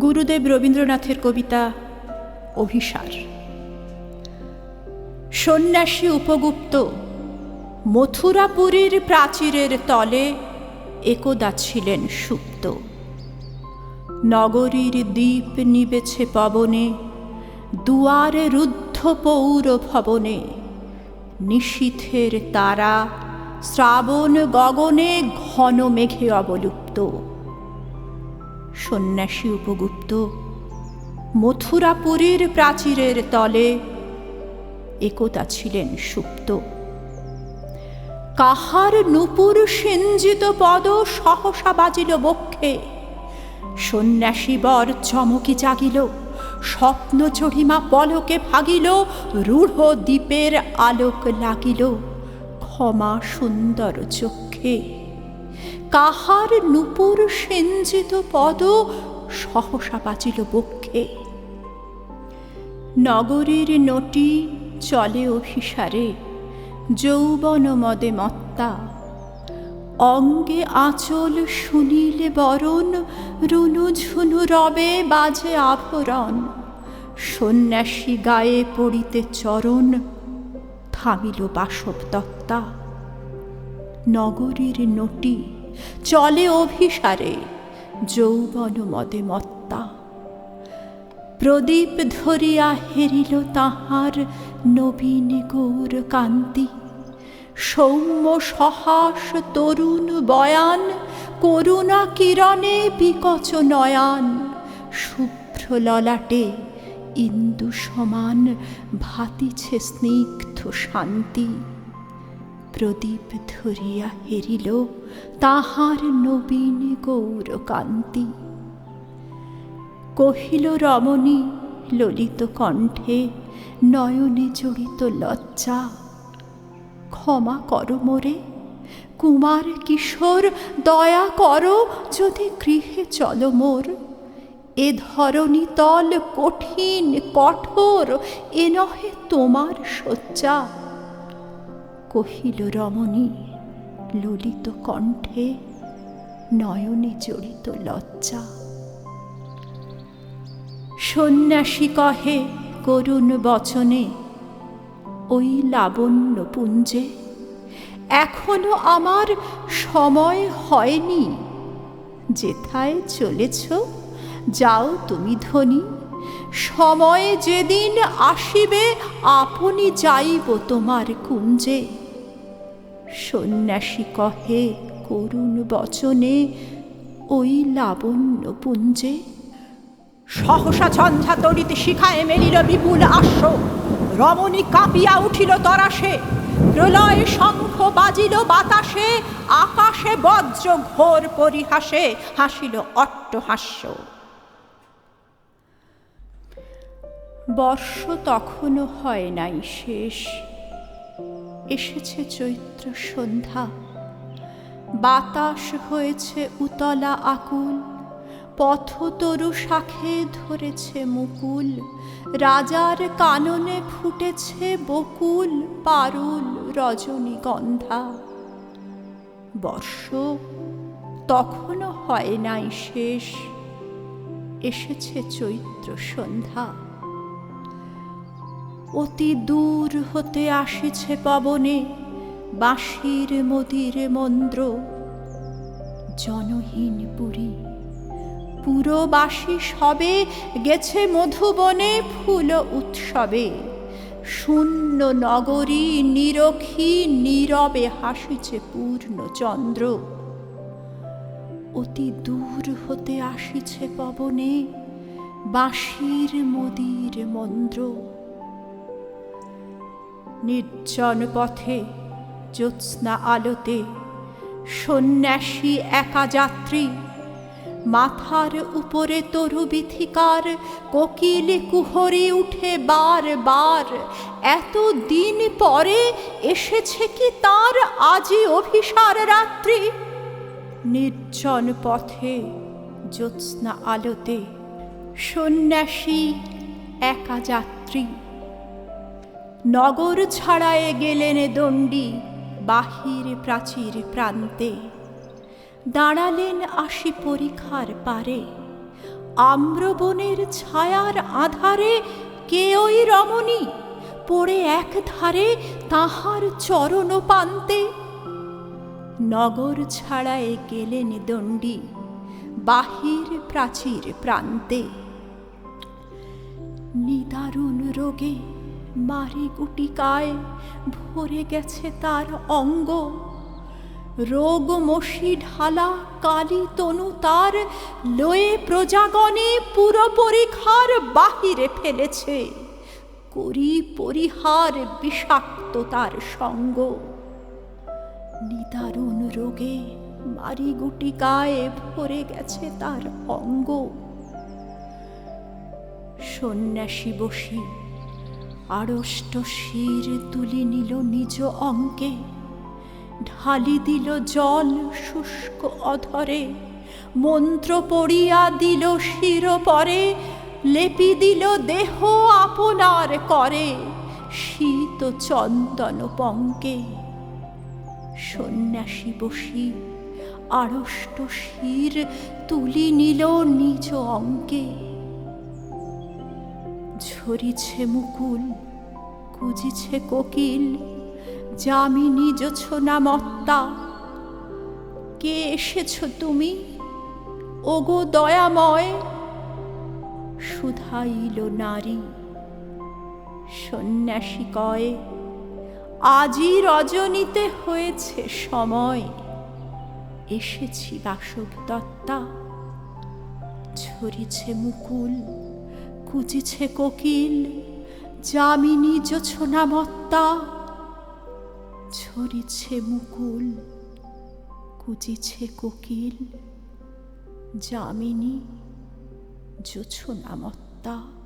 গুরুদেব রবীন্দ্রনাথের কবিতা অভিসার। সন্ন্যাসী উপগুপ্ত, মথুরাপুরীর প্রাচীরের তলে একদা ছিলেন সুপ্ত। নগরীর দ্বীপ নিবেছে পবনে, দুয়ারে রুদ্ধ পৌর ভবনে। নিশীথের তারা শ্রাবণ গগনে ঘন মেঘে অবলুপ্ত। সন্ন্যাসী উপগুপ্ত, মথুরাপুরীর প্রাচীরের তলে একতা ছিলেন সুপ্ত। কাহার নুপুর সিঞ্জিত পদ সহসা বাজিল বক্ষে, সন্ন্যাসী বর চমকি জাগিল, স্বপ্ন চড়িমা পলকে ভাগিল, রূঢ় দ্বীপের আলোক লাগিল ক্ষমা সুন্দর চক্ষে। কাহার নুপুর সিঞ্জিত পদ সহসা বাজিল বক্ষে। নগরীর নটি চলে অভিসারে, যৌবন মদে মত্তা। অঙ্গে আঁচল শুনিলে বরণ, রুনু ঝুনু রবে বাজে আভরণ সন্ন্যাসী গায়ে পড়িতে চরণ, থামিল বাসব দত্তা নগরীর নটি চলে অভিসারে, যৌবন মদে মত্তা। প্রদীপ ধরিয়া হেরিল তাহার নবীন গৌর কান্তি। সৌম্য সহাস তরুণ বয়ান, করুণা কিরণে বিকচ নয়ান। শুভ্র ললাটে ইন্দু সমান ভাতিছে স্নিগ্ধ শান্তি। প্রদীপ ধরিয়া হেরিল, তাহার নবীন গৌর কান্তি। কহিল, রমণী, ললিত কণ্ঠে নয়নে জড়িত লজ্জা। ক্ষমা করো মোরে, কুমার কিশোর, দয়া করো যদি গৃহে চলো মোর। এ ধরণী তল কঠিন, কঠোর, এ নহে তোমার শয্যা। কহিল, রমণী, ললিত কণ্ঠে নয়নে জড়িত লজ্জা। সন্ন্যাসী কহে, করুণ বচনে, ওই লাবণ্য পুঞ্জে, এখনও আমার সময় হয়নি। যেথায় চলেছ, যাও তুমি ধনী। সময় যেদিন আসিবে, আপনি যাইব তোমার কুঞ্জে। সন্ন্যাসী কহে, করুণ বচনে ওই লাবণ্য পুঞ্জে। সহসা ঝঞ্ঝা তরিতে শিখায় মেলিল বিপুল আশ্ব। রমণী কাঁপিয়া উঠিল তরাসে। প্রলয় শঙ্খ বাজিল বাতাসে। আকাশে বজ্র ঘোর পরিহাসে হাসিল অট্টহাস্য। বর্ষ তখনও হয় নাই শেষ। এসেছে চৈত্র সন্ধ্যা। বাতাস হয়েছে উতলা আকুল। পথতরু শাখে ধরেছে মুকুল। রাজার কাননে ফুটেছে বকুল পারুল রজনীগন্ধা। বর্ষ তখনও হয় নাই শেষ। এসেছে চৈত্র সন্ধ্যা। অতি দূর হতে আসিছে পবনে বাঁশির মদির মন্দ্র জনহীন পুরী পুরবাসী সবে গেছে মধুবনে ফুল উৎসবে। শূন্য নগরী নিরখী নীরবে হাসিছে পূর্ণ চন্দ্র। অতি দূর হতে আসিছে পবনে বাঁশির মদির মন্দ্র নির্জন পথে জ্যোৎস্না আলোতে, সন্ন্যাসী একা যাত্রী মাথার উপরে তরু বিথিকার কোকিল কুহরে উঠে বার বার এত দিন পরে এসেছে কি তার আজি অভিসার রাত্রি? নির্জন পথে জ্যোৎস্না আলোতে, সন্ন্যাসী একা যাত্রী নগর ছাড়ায় গেলেন দণ্ডী বাহির প্রাচীর প্রান্তে। দাঁড়ালেন আসি পরীক্ষার পারে। আম্রবনের ছায়ার আধারে কে ওই রমণী পড়ে এক ধারে তাহার চরণ পান্তে। নগর ছাড়ায় গেলেন দণ্ডী বাহির প্রাচীর প্রান্তে। নিদারুণ রোগে মারি গুটিকায়, ভরে গেছে তার অঙ্গ। রোগ মশি ঢালা, কালী তনু তার, লয়ে প্রজাগণে পুরো পরিখার বাহিরে ফেলেছে। করি পরিহার বিষাক্ত তার সঙ্গ। নিদারুণ রোগে মারি গুটিকায়, ভরে গেছে তার অঙ্গ। সন্ন্যাসী বসি আড়ষ্ট শির তুলি নিল নিজ অঙ্কে, ঢালি দিল জল শুষ্ক অধরে, মন্ত্র পড়িয়া দিল শির পরে, লেপি দিল দেহ আপনার করে, শীত চন্দন পঙ্কে। সন্ন্যাসী বসি আড়ষ্ট শির তুলি নিল নিজ অঙ্কে। ঝরিছে মুকুল কুজিছে কোকিল যামিনী না মত্তা। কে এসেছ তুমি? ওগো দয়াময়। শুধাইল নারী, সন্ন্যাসী কয়ে আজই রজনীতে হয়েছে সময়। এসেছি বাসব দত্তা ঝরিছে মুকুল কুচিছে কোকিল যামিনী জোছনামত্তা ঝরিছে মুকুল কুচিছে কোকিল যামিনী জোছনা মত্তা।